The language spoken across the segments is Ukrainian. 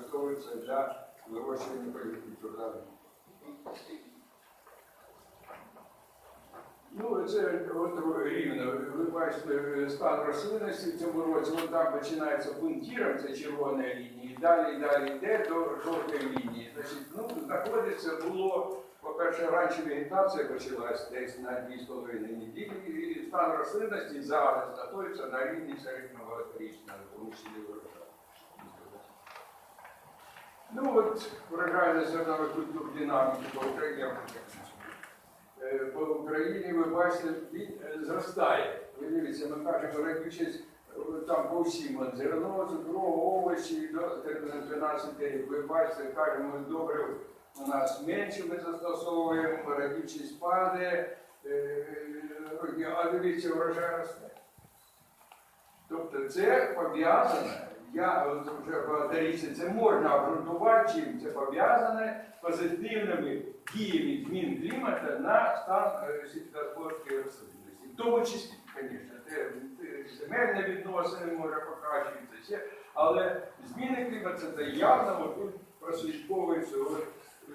використовуються для вирощування культур. Ну, це от рівно. Ви бачите стан рослинності в цьому році, от там починається пунктіром, це червона лінія, і далі, і далі йде до жовтої лінії. Значить, ну, знаходиться було, по-перше, раніше вегетація почалась десь на 2,5 неділі, і стан рослинності зараз знаходиться на рівні середнього річного, тому врожаю. Ну от вражальна зернових культур динаміки по Україні. Е, По Україні ви бачите, він е, зростає. Ви дивіться, ми кажемо, радючись там по всім зерно, цукро, овочі до 12 рік. Ви бачите, кажемо, добре, у нас менше ми застосовуємо, радючість падає, е, а дивіться, врожай росте. Тобто це пов'язане, я вже багаторічне, це можна обґрунтувати, чим це пов'язане позитивними діями змін клімату на стан е, сільськогосподарської рослинності. В тому числі, звісно, це е, земельні відносини може покращуються, ще, але зміни клімату це явно тут прослідковується от, е,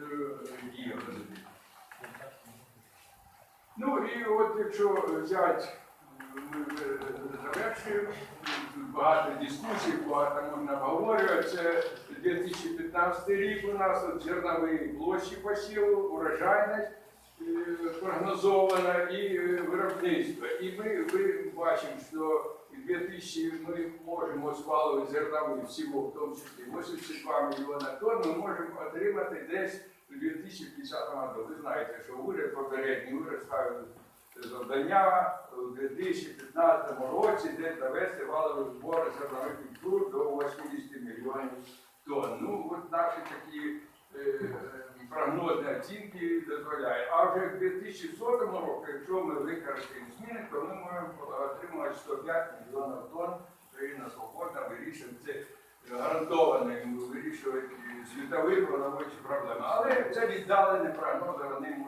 дія позитивна. Ну і от якщо взяти, ми завершуємо, багато дискусій, багато можна обговорювати. Це 2015 рік у нас от зернові площі посіву, урожайність е, прогнозована і е, виробництво. І ми, ми бачимо, що в 2000 ми можемо свалувати зернові всього, в тому числі 82 мільйона тонн, ми можемо отримати десь у 2050 році. Ви знаєте, що уряд попередній уряд ставив завдання у 2015 році, де довести валовий збор зернових культур до 80 мільйонів тонн. Ну, от наші такі е, прогнозні оцінки дозволяють. А вже в 2100 році, якщо ми використаємо зміни, то ми можемо отримати 105 мільйонів тонн. Україна свободна вирішує це гарантовано вирішувати світові продовольчі проблеми. Але це віддалений прогноз, вони можуть.